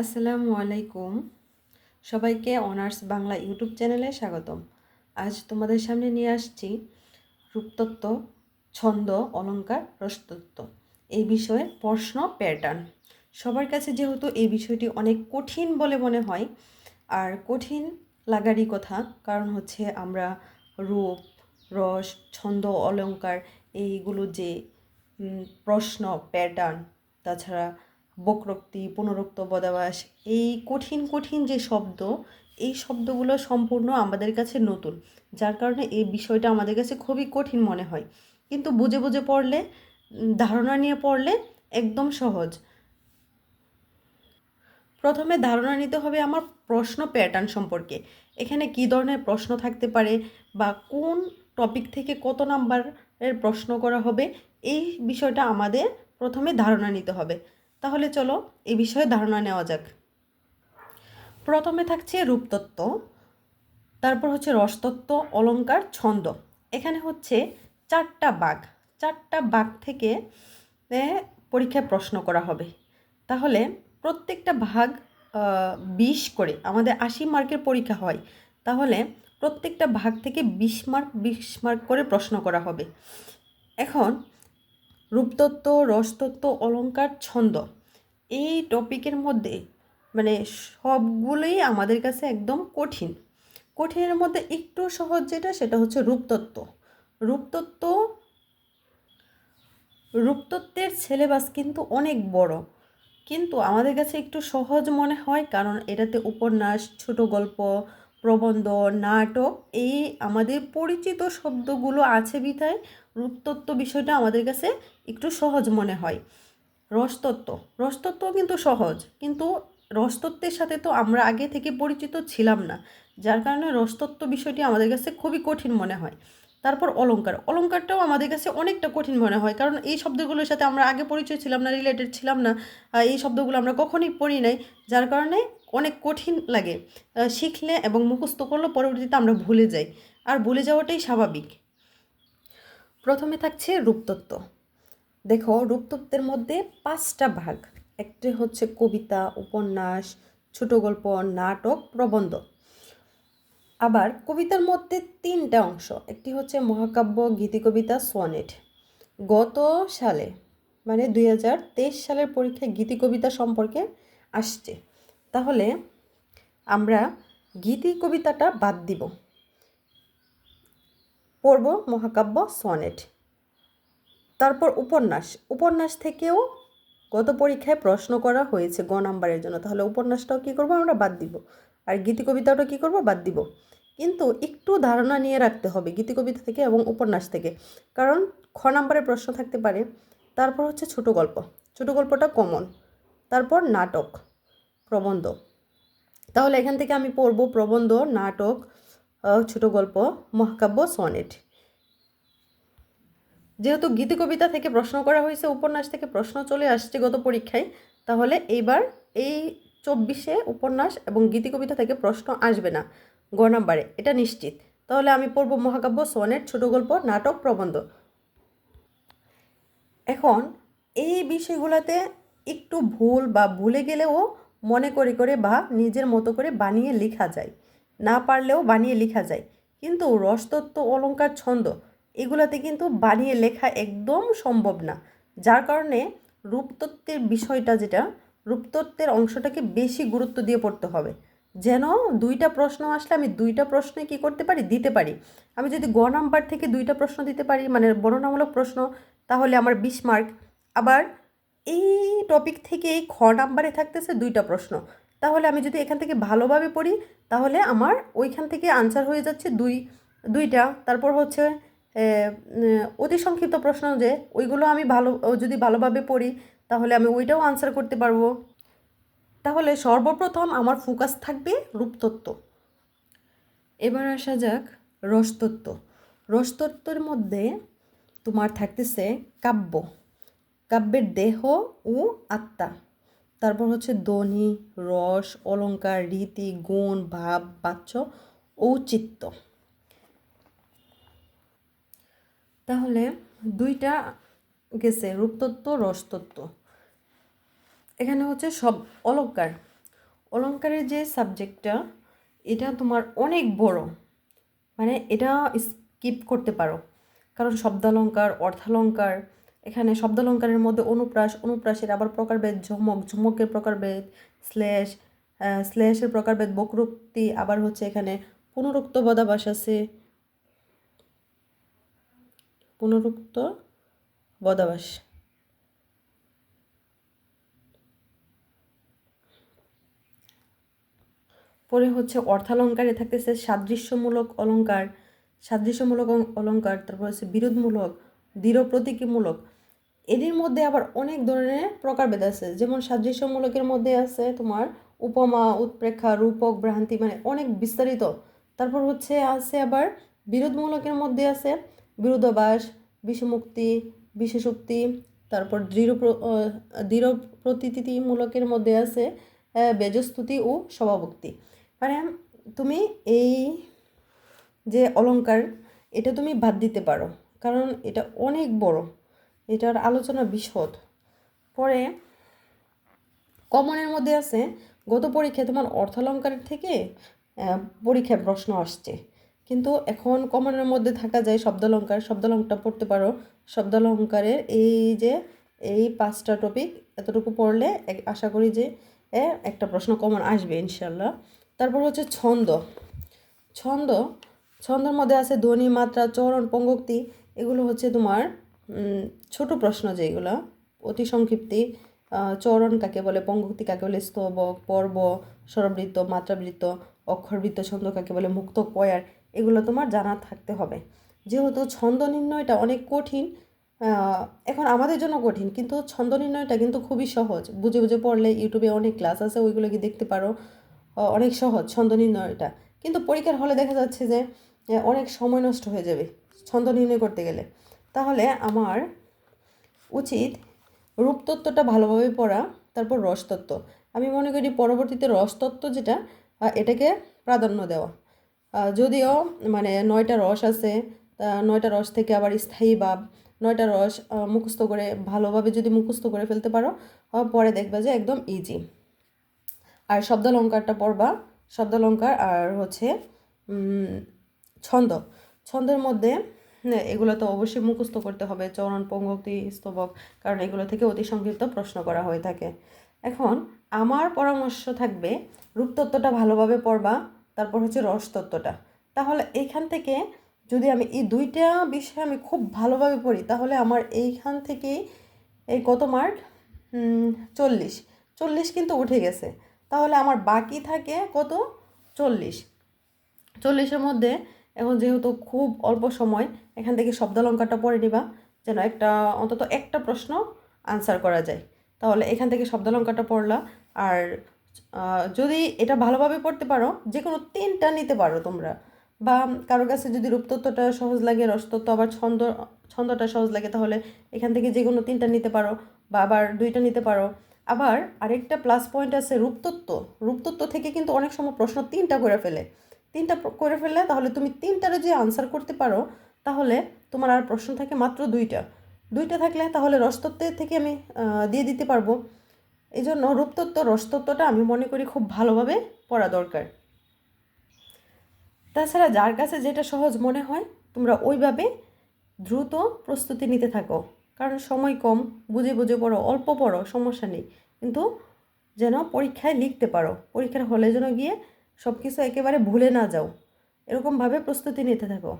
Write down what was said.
আসসালামু আলাইকুম। সবাইকে অনার্স বাংলা ইউটিউব চ্যানেলে স্বাগতম। আজ তোমাদের সামনে নিয়ে আসছি রূপতত্ত্ব, ছন্দ, অলঙ্কার, রসতত্ত্ব এই বিষয়ে প্রশ্ন প্যাটার্ন সবার কাছে যেহেতু এই বিষয়টি অনেক কঠিন বলে মনে হয়, আর কঠিন লাগারই কথা, কারণ হচ্ছে আমরা রূপ, রস, ছন্দ, অলঙ্কার এইগুলো যে প্রশ্ন প্যাটার্ন তাছাড়া বক্রোক্তি, পুনরুক্ত বদাবাস, এই কঠিন কঠিন যে শব্দ, এই শব্দগুলো সম্পূর্ণ আমাদের কাছে নতুন, যার কারণে এই বিষয়টা আমাদের কাছে খুবই কঠিন মনে হয়। কিন্তু বুঝে বুঝে পড়লে, ধারণা নিয়ে পড়লে একদম সহজ। প্রথমে ধারণা নিতে হবে আমার প্রশ্ন প্যাটার্ন সম্পর্কে। এখানে কী ধরনের প্রশ্ন থাকতে পারে বা কোন টপিক থেকে কত নাম্বারের প্রশ্ন করা হবে, এই বিষয়টা আমাদের প্রথমে ধারণা নিতে হবে। তাহলে চলো এ বিষয়ে ধারণা নেওয়া যাক। প্রথমে থাকছে রূপতত্ত্ব, তারপর হচ্ছে রসতত্ত্ব, অলঙ্কার, ছন্দ। এখানে হচ্ছে চারটা বাঘ। চারটা বাঘ থেকে পরীক্ষায় প্রশ্ন করা হবে। তাহলে প্রত্যেকটা ভাগ বিশ করে, আমাদের আশি মার্কের পরীক্ষা হয়। তাহলে প্রত্যেকটা ভাগ থেকে বিশ মার্ক বিশ মার্ক করে প্রশ্ন করা হবে। এখন রূপতত্ত্ব, রসতত্ত্ব, অলঙ্কার, ছন্দ এই টপিকের মধ্যে মানে সবগুলোই আমাদের কাছে একদম কঠিন। কঠিনের মধ্যে একটু সহজ যেটা, সেটা হচ্ছে রূপতত্ত্ব। রূপতত্ত্ব, রূপতত্ত্বের সিলেবাস কিন্তু অনেক বড়। কিন্তু আমাদের কাছে একটু সহজ মনে হয়, কারণ এটাতে উপন্যাস, ছোট গল্প প্রবন্ধ, নাটক, এই আমাদের পরিচিত শব্দগুলো আছে বিধায় রূপতত্ত্ব বিষয়টা আমাদের কাছে একটু সহজ মনে হয়। রসতত্ত্ব রসতত্ত্ব কিন্তু সহজ, কিন্তু রসতত্ত্বের সাথে তো আমরা আগে থেকে পরিচিত ছিলাম না, যার কারণে রসতত্ত্ব বিষয়টি আমাদের কাছে খুবই কঠিন মনে হয়। তারপর অলঙ্কার অলঙ্কারটাও আমাদের কাছে অনেকটা কঠিন মনে হয়, কারণ এই শব্দগুলোর সাথে আমরা আগে পরিচয় ছিলাম না রিলেটেড ছিলাম না এই শব্দগুলো আমরা কখনোই পড়ি নাই, যার কারণে অনেক কঠিন লাগে। শিখলে এবং মুখস্থ করলে পরবর্তীতে আমরা ভুলে যাই। আর ভুলে যাওয়াটাই স্বাভাবিক। প্রথমে থাকছে রূপতত্ত্ব। দেখো, রূপতত্ত্বের মধ্যে পাঁচটা ভাগ। একটি হচ্ছে কবিতা, উপন্যাস, ছোট গল্প, নাটক, প্রবন্ধ। আবার কবিতার মধ্যে তিনটা অংশ। একটি হচ্ছে মহাকাব্য, গীতিকবিতা সোনেট গত সালে মানে দুই হাজার তেইশ সালের পরীক্ষায় গীতিকবিতা সম্পর্কে আসছে। তাহলে আমরা গীতি কবিতাটা বাদ দিব। পড়ব মহাকাব্য সনেট। তারপর উপন্যাস। উপন্যাস থেকেও গত পরীক্ষায় প্রশ্ন করা হয়েছে গ নাম্বারের জন্য। তাহলে উপন্যাসটাও কী করব? আমরা বাদ দিব। আর গীতি কবিতাটাও কী করব? বাদ দিব। কিন্তু একটু ধারণা নিয়ে রাখতে হবে গীতি কবিতা থেকে এবং উপন্যাস থেকে। কারণ খ নাম্বারের প্রশ্ন থাকতে পারে। তারপর হচ্ছে ছোট গল্প। ছোট গল্পটা কমন। তারপর নাটক। প্রবন্ধ। তাহলে এখান থেকে আমি পড়ব প্রবন্ধ, নাটক ছোট গল্প, মহাকাব্য, সনেট। যেহেতু গীতি কবিতা থেকে প্রশ্ন করা হয়েছে, উপন্যাস থেকে প্রশ্ন চলে আসছে গত পরীক্ষায়, তাহলে এইবার এই চব্বিশে উপন্যাস এবং গীতি কবিতা থেকে প্রশ্ন আসবে না, গ নাম্বারে। এটা নিশ্চিত। তাহলে আমি পড়ব মহাকাব্য, সনেট, ছোট গল্প, নাটক, প্রবন্ধ। এখন এই বিষয়গুলোতে একটু ভুল বা ভুলে গেলেও মনে করে করে বা নিজের মতো করে বানিয়ে লেখা যায়। না পারলেও বানিয়ে লেখা যায়। কিন্তু রসতত্ত্ব অলঙ্কার ছন্দ এগুলাতে কিন্তু বানিয়ে লেখা একদম সম্ভব না। যার কারণে রূপতত্ত্বের বিষয়টা যেটা, রূপতত্ত্বের অংশটাকে বেশি গুরুত্ব দিয়ে পড়তে হবে। যেন দুইটা প্রশ্ন আসলে আমি দুইটা প্রশ্নে কি করতে পারি? দিতে পারি। আমি যদি গ নাম্বার থেকে দুইটা প্রশ্ন দিতে পারি মানে বর্ণনামূলক প্রশ্ন, তাহলে আমার বিশ মার্ক। আবার এই টপিক থেকে এই খ নাম্বারে থাকতেছে দুইটা প্রশ্ন। তাহলে আমি যদি এখান থেকে ভালোভাবে পড়ি, তাহলে আমার ওইখান থেকে আনসার হয়ে যাচ্ছে দুই, দুইটা। তারপর হচ্ছে অতি সংক্ষিপ্ত প্রশ্ন যে, ওইগুলো আমি ভালো যদি ভালোভাবে পড়ি, তাহলে আমি ওইটাও আনসার করতে পারব। তাহলে সর্বপ্রথম আমার ফোকাস থাকবে রূপতত্ত্ব এবার আসা যাক রসতত্ত্ব রসতত্ত্বের মধ্যে তোমার থাকতেছে কাব্য। কাব্যের দেহ ও আত্মা। তারপর হচ্ছে ধ্বনি, রস, অলঙ্কার, রীতি, গুণ, ভাব, বাচ্য ঔচিত্য তাহলে দুইটা গেছে, রূপতত্ত্ব, রসতত্ত্ব। এখানে হচ্ছে সব অলঙ্কার। অলঙ্কারের যে সাবজেক্টটা এটা তোমার অনেক বড়। মানে এটা স্কিপ করতে পারো। কারণ শব্দালঙ্কার, অর্থালঙ্কার এখানে শব্দালঙ্কারের মধ্যে অনুপ্রাস, অনুপ্রাসের আবার প্রকারভেদ, ঝমক, ঝমকের প্রকারভেদ স্ল্যাশ স্ল্যাশের প্রকারভেদ, বক্রোক্তি, আবার হচ্ছে এখানে পুনরুক্ত বদাবাস আছে। পুনরুক্ত বদাবাস পরে হচ্ছে অর্থালঙ্কারে থাকতেছে সাদৃশ্যমূলক অলঙ্কার সাদৃশ্যমূলক অলঙ্কার, তারপর হচ্ছে বিরোধমূলক দৃঢ় প্রতীকীমূলক এদের মধ্যে আবার অনেক ধরনের প্রকারভেদ আছে। যেমন সাদৃশ্যমূলকের মধ্যে আছে তোমার উপমা, উৎপ্রেক্ষা, রূপক, ভ্রান্তি মানে অনেক বিস্তারিত। তারপর হচ্ছে আছে আবার বিরোধমূলকের মধ্যে আছে বিরোধাবাস বিষমুক্তি, বিশেষোক্তি, তারপর দৃঢ় দৃঢ় প্রতীতিমূলকের মধ্যে আছে বেজস্তুতি ও স্বভাবোক্তি। মানে তুমি এই যে অলঙ্কার, এটা তুমি বাদ দিতে পারো। কারণ এটা অনেক বড়। এটার আলোচনা বিশদ। পরে কমনের মধ্যে আছে, গত পরীক্ষায় তোমার অর্থালঙ্কারের থেকে পরীক্ষায় প্রশ্ন আসছে। কিন্তু এখন কমনের মধ্যে থাকা যায় শব্দালঙ্কার শব্দালঙ্কারটা পড়তে পারো। শব্দালঙ্কারের এই যে, এই পাঁচটা টপিক এতটুকু পড়লে আশা করি যে একটা প্রশ্ন কমন আসবে ইনশাল্লাহ তারপর হচ্ছে ছন্দ। ছন্দ, ছন্দের মধ্যে আছে ধ্বনি, মাত্রা, চরণ, পঙ্গক্তি। এগুলো হচ্ছে তোমার ছোট প্রশ্ন যেগুলো, অতি সংক্ষিপ্তি চরণ কাকে বলে, পঙ্গক্তি কাকে বলে, স্তবক, পর্ব, স্বরবৃত্ত, মাত্রাবৃত্ত, অক্ষরবৃত্ত, ছন্দ কাকে বলে, মুক্ত পয়ার, এগুলো তোমার জানা থাকতে হবে। যেহেতু ছন্দ নির্ণয়টা অনেক কঠিন এখন আমাদের জন্য কঠিন, কিন্তু ছন্দ নির্ণয়টা কিন্তু খুবই সহজ। বুঝে বুঝে পড়লে ইউটিউবে অনেক ক্লাস আছে, ওইগুলো কি দেখতে পারো অনেক সহজ ছন্দ নির্ণয়টা। কিন্তু পরীক্ষার হলে দেখা যাচ্ছে যে, অনেক সময় নষ্ট হয়ে যাবে ছন্দ নির্ণয় করতে গেলে। তাহলে আমার উচিত রূপতত্ত্বটা ভালোভাবে পড়া, তারপর রসতত্ত্ব। আমি মনে করি পরবর্তীতে রসতত্ত্ব যেটা এটাকে প্রাধান্য দেওয়া। যদিও মানে নয়টা রস আছে নয়টা রস থেকে আবার স্থায়ী ভাব, নয়টা রস মুখস্থ করে ভালোভাবে যদি মুখস্থ করে ফেলতে পারো পরে দেখবে যে একদম ইজি আর শব্দালঙ্কারটা পড়বা, শব্দালঙ্কার আর হচ্ছে ছন্দ। ছন্দের মধ্যে এগুলো তো অবশ্যই মুখস্থ করতে হবে, চরণ, পঙ্গক্তি, স্তবক, কারণ এগুলো থেকে অতি সংক্ষিপ্ত প্রশ্ন করা হয়ে থাকে। এখন আমার পরামর্শ থাকবে রূপতত্ত্বটা ভালোভাবে পড়বা, তারপর হচ্ছে রসতত্ত্বটা তাহলে এইখান থেকে যদি আমি এই দুইটা বিষয় আমি খুব ভালোভাবে পড়ি, তাহলে আমার এইখান থেকেই এই কত মার্ক? চল্লিশ। চল্লিশ কিন্তু উঠে গেছে। তাহলে আমার বাকি থাকে কত? চল্লিশ। চল্লিশের মধ্যে এখন যেহেতু খুব অল্প সময়, এখান থেকে শব্দালঙ্কারটা পড়ে নিবা, যেন একটা, অন্তত একটা প্রশ্ন আনসার করা যায়। তাহলে এখান থেকে শব্দালঙ্কারটা পড়লা, আর যদি এটা ভালোভাবে পড়তে পারো যে কোনো তিনটা নিতে পারো তোমরা। বা কারোর কাছে যদি রূপতত্ত্বটা সহজ লাগে, রসতত্ত্ব আবার ছন্দ, ছন্দটা সহজ লাগে, তাহলে এখান থেকে যে কোনো তিনটা নিতে পারো, বা আবার দুইটা নিতে পারো। আবার আরেকটা প্লাস পয়েন্ট আছে রূপতত্ত্ব। রূপতত্ত্ব থেকে কিন্তু অনেক সময় প্রশ্ন তিনটা করে ফেলে। তিনটা করে ফেললে তাহলে তুমি তিনটারও যে আনসার করতে পারো, তাহলে তোমার আর প্রশ্ন থাকে মাত্র দুইটা। দুইটা থাকলে তাহলে রসতত্ত্বের থেকে আমি দিয়ে দিতে পারব। এই জন্য রূপতত্ত্ব, রসতত্ত্বটা আমি মনে করি খুব ভালোভাবে পড়া দরকার। তাছাড়া যার কাছে যেটা সহজ মনে হয়, তোমরা ওইভাবে দ্রুত প্রস্তুতি নিতে থাকো। কারণ সময় কম, বুঝে বুঝে পড়ো, অল্প পড়ো, সমস্যা নেই। কিন্তু যেন পরীক্ষায় লিখতে পারো। পরীক্ষার হলে যেন গিয়ে সব কিছু একেবারে ভুলে না যাও। এরকমভাবে প্রস্তুতি নিতে থাকো।